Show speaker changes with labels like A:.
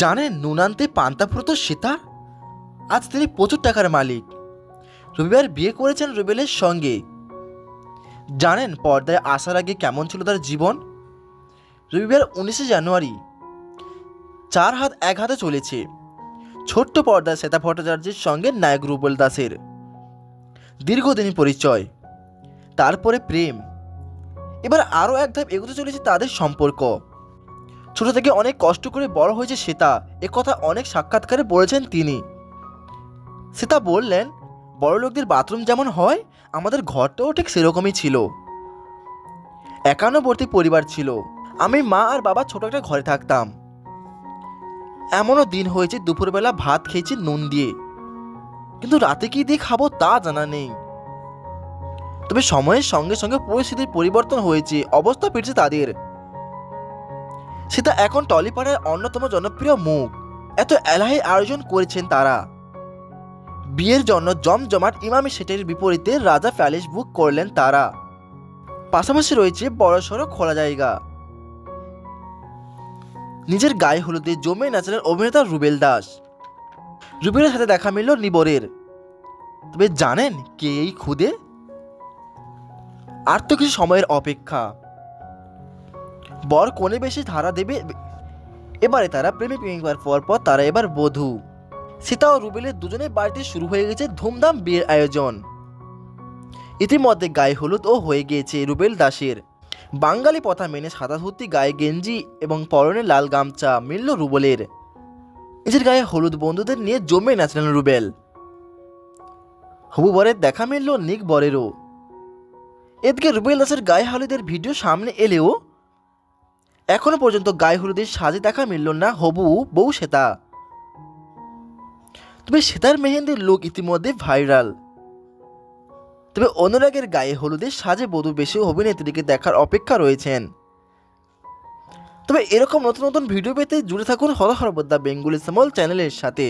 A: জানেন নুনান্তে পান্তাপ্রত সীতা? আজ তিনি প্রচুর টাকার মালিক। রবিবার বিয়ে করেছেন রুবেলের সঙ্গে। জানেন পর্দায় আসার আগে কেমন ছিল তার জীবন? রবিবার উনিশে জানুয়ারি, চার হাত এক হাতে চলেছে। ছোট্ট পর্দায় শ্বেতা ভট্টাচার্যের সঙ্গে নায়ক রুবেল দাসের। দীর্ঘদিন পরিচয়। তারপরে প্রেম। এবার আরও এক ধাপ এগোতে চলেছে তাদের সম্পর্ক। ছোট থেকে অনেক কষ্ট করে বড় হয়েছে শ্বেতা কথা অনেক সাক্ষাৎকারে বলেছেন তিনি। শ্বেতা বললেন, বড় লোকদের বাথরুম যেমন হয়, আমাদের ঘরটাও ঠিক সেরকমই ছিল। একান্নবর্তী পরিবার ছিল। আমি, মা আর বাবা ছোট একটা ঘরে থাকতাম। এমনও দিন হয়েছে, দুপুরবেলা ভাত খেয়েছি নুন দিয়ে। কিন্তু রাতে কি দিয়ে খাব তা জানা নেই। তবে সময়ের সঙ্গে সঙ্গে পরিস্থিতির পরিবর্তন হয়েছে, অবস্থা ফিরছে তাদের। সেটা এখন টলিপাড়ার অন্যতম জনপ্রিয় মুখ। এত এলাহি আয়োজন করেছেন তারা। বিয়ের জন্য জমজমাট ইমামি সেটের বিপরীতে রাজা প্যালেস বুক করলেন তারা। পাশাপাশি রয়েছে বড়সড় খোলা জায়গা। নিজের গায়ে হলুদে জমে নাচলেন অভিনেতা রুবেল দাস। রুবেলের সাথে দেখা মিলল নিবরের। তবে জানেন কে এই খুদে? আর তো কিছু সময়ের অপেক্ষা। বর কোণে বেশি ধারা দেবে, এবারে তারা প্রেমে প্রেমিকার পর পর তারা এবার বধূ। সীতা ও রুবেলের দুজনের বাড়িতে শুরু হয়ে গেছে ধুমধাম বিয়ের আয়োজন। ইতিমধ্যে গায়ে হলুদ ও হয়ে গিয়েছে রুবেল দাসের। বাঙালি প্রথা মেনে সাদা ধুতি গায়ে গেঞ্জি এবং পরনে লাল গামছা মিলল রুবেলের। নিজের গায়ে হলুদ বন্ধুদের নিয়ে জমে নাচলেন রুবেল। হবু বরের দেখা মিলল নিক বরেরও। এদিকে রুবেল দাসের গায়ে হলুদের ভিডিও সামনে এলেও এখনও পর্যন্ত গায়ে হলুদের সাজে দেখা মিলল না হবু, বউ শ্বেতা। তবে শ্বেতার মেহেন্দির লোক ইতিমধ্যে ভাইরাল তবে অনুরাগের গায়ে হলুদের সাজে বধূ বেশি অভিনেত্রীকে দেখার অপেক্ষা রয়েছেন। তবে এরকম নতুন নতুন ভিডিও পেতে জুড়ে থাকুন হরহর বেঙ্গুলি সমল চ্যানেলের সাথে।